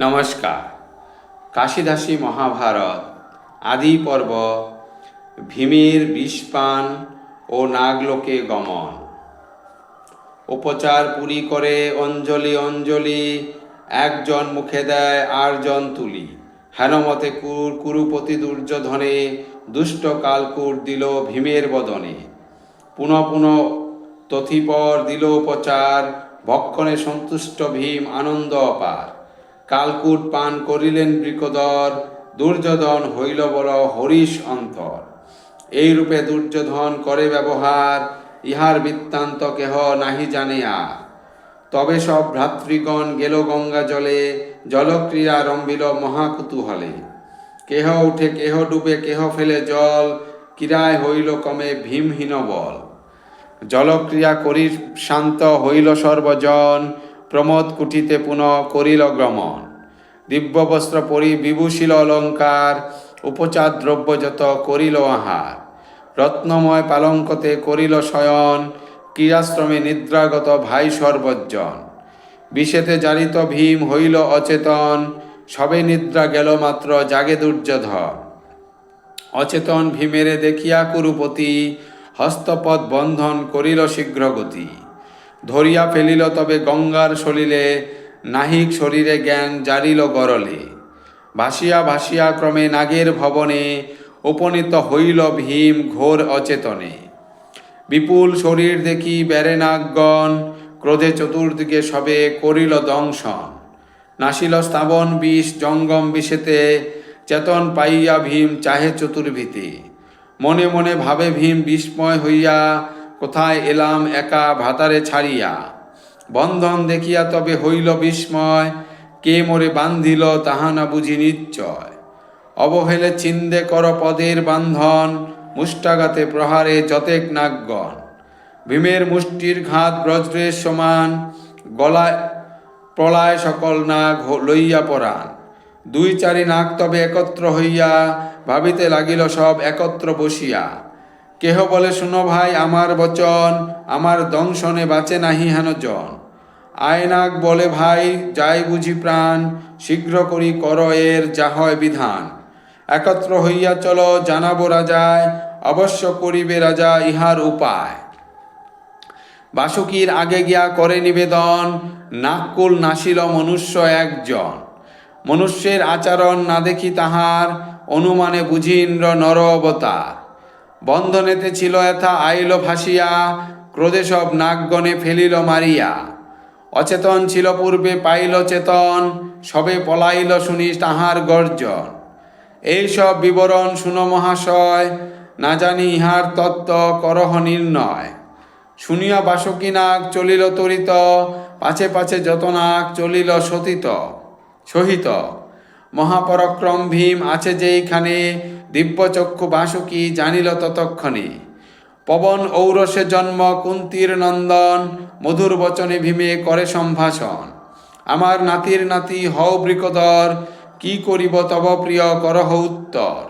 নমস্কার। কাশিদাসী মহাভারত, আদি পর্ব, ভীমের বিষপান ও নাগলোকে গমন। উপচার পুরি করে অঞ্জলি অঞ্জলি, একজন মুখে দেয় আরজন তুলি। হেনমতে কুর কুরুপতি দুর্যোধনে দুষ্ট কালকুট দিল ভীমের বদনে। পুনঃ পুনঃ তথিপর দিল উপচার, ভক্ষণে সন্তুষ্ট ভীম আনন্দ অপার। কালকুট পান করিলেন বৃকদর, দুর্যোধন হইল বল হরিশ অন্তর। এই রূপে দুর্যোধন করে ব্যবহার, ইহার বৃত্তান্ত কেহ নাহি জানে আর। তবে সব ভ্রাতৃগণ গেল গঙ্গা জলে জলক্রিয়া রম্বিল মহাকুতূহলে। কেহ উঠে, কেহ ডুবে, কেহ ফেলে জল ক্রীড়ায় হইল কমে ভীমহীন বল জলক্রিয়া করি শান্ত হইল সর্বজন প্রমোদ কুটিতে পুনঃ করিল গ্রমণ। দিব্যবস্ত্র পরি বিভূষিল অলঙ্কার, উপচার দ্রব্য যত করিল আহার। রত্নময় পালঙ্কতে করিল শয়ন ক্রিয়াশ্রমে নিদ্রাগত ভাই সর্বজন বিষেতে জারিত ভীম হইল অচেতন, সবে নিদ্রা গেল মাত্র জাগে দুর্যোধন। অচেতন ভীমেরে দেখিয়া কুরুপতি হস্তপদ বন্ধন করিল শীঘ্রগতি। ধরিয়া ফেলিল তবে গঙ্গার সলিলে, নাহিক শরীরে জ্ঞান জারিল গরলে। ভাসিয়া ভাসিয়া ক্রমে নাগের ভবনে উপনীত হইল ভীম ঘোর অচেতনে। বিপুল শরীর দেখি বেড়ে নাগগণ, ক্রোধে চতুর্দিকে সবে করিল দংশন। নাসিল স্থাবন বিষ জঙ্গম বিষেতে, চেতন পাইয়া ভীম চাহে চতুর্ভীতি। মনে মনে ভাবে ভীম বিস্ময় হইয়া কোথায় এলাম একা ভাতারে ছাড়িয়া? বন্ধন দেখিয়া তবে হইল বিস্ময়, কে মোরে বান্ধিল তাহা না বুঝি নিশ্চয়। অবহেলে চিন্দে কর পদের বান্ধন মুষ্টাগাতে প্রহারে যতেক নাগগণ। ভীমের মুষ্টির ঘাত ব্রজ্রের সমান, গলায় প্রলয় সকল নাগ লইয়া পরাণ। দুই চারি নাগ তবে একত্র হইয়া, ভাবিতে লাগিল সব একত্র বসিয়া। কেহ বলে, শুনো ভাই, আমার বচন, আমার দংশনে বাঁচে নাহি হেন জন। আয়নাক বলে, ভাই, যাই বুঝি প্রাণ, শীঘ্র করি কর এর যা হয় বিধান। একত্র হইয়া চলো, জানাব রাজায়, অবশ্য করিবে রাজা ইহার উপায়। বাসুকীর আগে গিয়া করে নিবেদন, নাককুল নাসিল মনুষ্য একজন। মনুষ্যের আচরণ না দেখি তাহার, অনুমানে বুঝি ইন্দ্র নর অবতার। বন্ধনেতে ছিল এথা আইল ভাসিয়া, ক্রোধে সব নাগগণে ফেলিল মারিয়া। অচেতন ছিল পূর্বে, পাইল চেতন, সবে পলাইল শুনি তাহার গর্জন। এইসব বিবরণ শুনো মহাশয়, না জানি ইহার তত্ত্ব করহ নির্ণয়। শুনিয়া বাসকি নাগ চলিল তরিত, পাছে পাছে যত নাগ চলিল সতীত, সহিত। মহাপরাক্রম ভীম আছে যেইখানে দিব্যচক্ষু বাসুকি জানিল ততক্ষণে, পবন ঔরসে জন্ম, কুন্তির নন্দন, মধুর বচনে ভীমে করে সম্ভাষণ। আমার নাতির নাতি হও বৃকদর, কি করিব তব প্রিয় করহ উত্তর।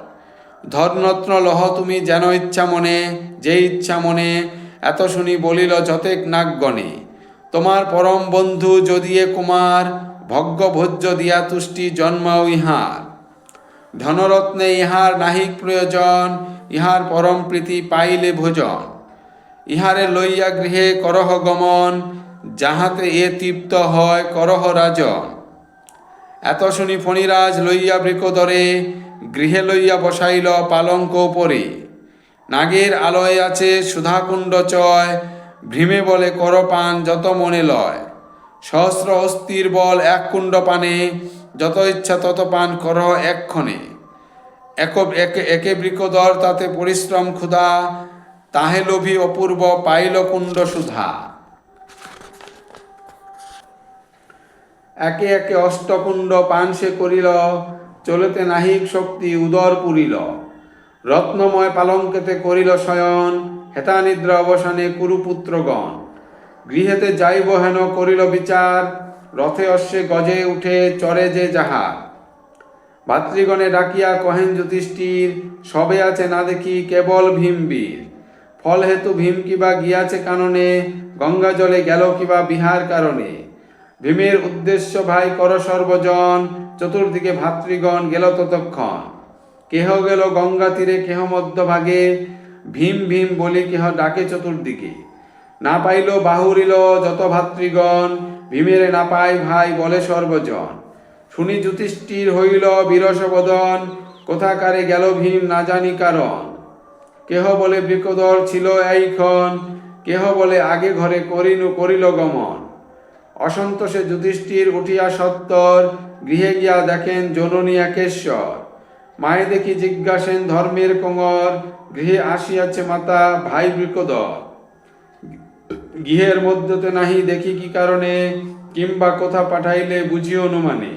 ধর্নত্ন লহ তুমি যেন ইচ্ছা মনে, যে ইচ্ছা মনে, এত শুনি বলিল যতেক নাগগণে। তোমার পরম বন্ধু যদিয়ে কুমার ভগ্য ভোজ্য দিয়া তুষ্টি জন্মাও ইহার। ধনরত্নে ইহার নাহিক প্রয়োজন, ইহার পরম প্রীতি পাইলে ভোজন। ইহারে লইয়া গৃহে করহ গমন, যাহাতে এ তৃপ্ত হয় করহ রাজন। এত শুনি ফণিরাজ লইয়া বৃকদরে, গৃহে লইয়া বসাইল পালঙ্ক পরে নাগের আলোয় আছে সুধাকুণ্ড চয় ভীমে বলে করপান যত মনে লয়। সহস্র অস্থির বল এক কুণ্ড পানে যত ইচ্ছা তত পান কর এক্ষণে। এক, একে বৃকদর তাতে পরিশ্রম ক্ষুধা, তাহে লোভী অপূর্ব পাইল কুণ্ড সুধা। একে একে অষ্টকুণ্ড পান সে করিল, চলতে নাহিক শক্তি উদর পুরিল। রত্নময় পালঙ্কেতে করিল শয়ন হেতা নিদ্রা অবসানে কুরুপুত্রগণ। গৃহেতে যাইব হেন করিল বিচার রথে অশ্বে গজে উঠে চরে যে যাহা ভাতৃগণে ডাকিয়া কহেন যুধিষ্ঠির, সবে আছে না দেখি কেবল ভীমবীর। ফল হেতু ভীম কিবা গিয়াছে কাননে, গঙ্গা জলে গেল কিবা বিহার কারণে। ভীমের উদ্দেশ্য ভাই কর সর্বজন, চতুর্দিকে ভাতৃগণ গেল ততক্ষণ। কেহ গেল গঙ্গা তীরে, কেহ মধ্যভাগে ভীম ভীম বলি কেহ ডাকে চতুর্দিকে। না পাইল বাহুরিল যত ভাতৃগণ ভীমের না পাই ভাই বলে সর্বজন। শুনি যুধিষ্ঠির হইল বিরস বদন কোথাকারে গেল ভীম না জানি কারণ। কেহ বলে বৃকদর ছিল এইক্ষণ কেহ বলে আগে ঘরে করিনু করিল গমন। অসন্তোষে যুধিষ্ঠির উঠিয়া সত্তর, গৃহে গিয়া দেখেন জননী একেশ্বর। মায়ে দেখি জিজ্ঞাসেন ধর্মের কোঙর গৃহে আসিয়াছে মাতা ভাই বৃকদর গৃহের মধ্যতে নাহি দেখি কি কারণে, কিংবা কোথা পাঠাইলে বুঝি অনুমানে।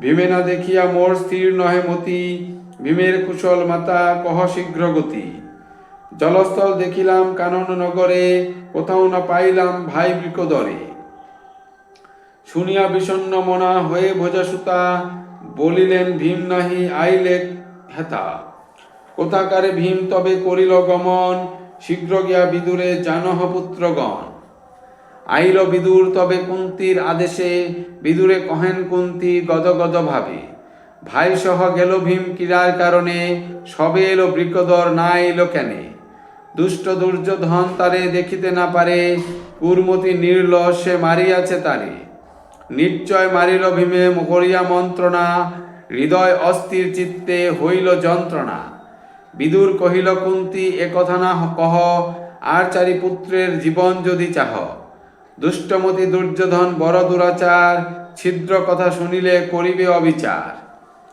ভীমে না দেখিয়া মোর স্থির নহে মতি, ভীমের কুশল মাতা কহ শীঘ্র গতি। জলস্থল দেখিলাম কানন নগরে, কোথাও না পাইলাম ভাই বৃকদরে। শুনিয়া বিষণ্ণ মনা হয়ে ভোজাসুতা, বলিলেন, ভীম নাহি আইলে হেতা? কোথাকারে ভীম তবে করিল গমন? শীঘ্র গিয়া বিদুরে জানহ পুত্রগণ। আইল বিদুর তবে কুন্তির আদেশে, বিদুরে কহেন কুন্তি গদ গদ ভাবে। ভাই সহ গেল ভীম কিরার কারণে, সবে এলো বৃকদর না এলো কেনে দুষ্ট দুর্যোধন তারে দেখিতে না পারে, কুর্মতি নির্ল সে মারিয়াছে তারে। নিশ্চয় মারিল ভীমে করিয়া মন্ত্রণা, হৃদয় অস্থির চিত্তে হইল যন্ত্রণা। বিদুর কহিল, কুন্তি, এ কথা না কহ, আর চারি পুত্রের জীবন যদি চাহ। দুষ্টমতি, দুর্যোধন, বড় দুরাচার, ছিদ্র কথা শুনিলে করিবে অবিচার।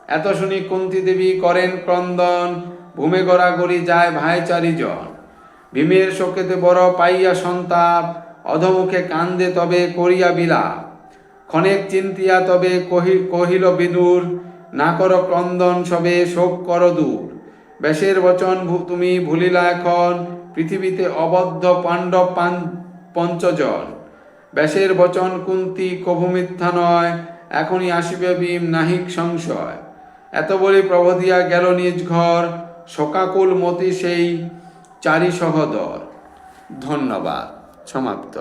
এত শুনি কুন্তি দেবী করেন ক্রন্দন, ভূমে গড়াগড়ি যায় ভাই চারিজন। ভীমের শোকেতে বড় পাইয়া সন্তাপ, অধমুখে কান্দে তবে করিয়া বিলাপ। ক্ষণেক চিন্তিয়া তবে কহি, কহিল বিদুর, না কর ক্রন্দন সবে শোক কর দূর। ব্যাসের বচন তুমি ভুলিলা এখন। পৃথিবীতে অবদ্ধ পাণ্ডব পঞ্চজন। ব্যাসের বচন কুন্তি কভু মিথ্যা নয়, এখনই আসিবে ভীম নাহিক সংশয়। এত বলি প্রভদিয়া গেল নিজ ঘর, শোকাকুল মতি সেই চারি সহদর। ধন্যবাদ, সমাপ্ত।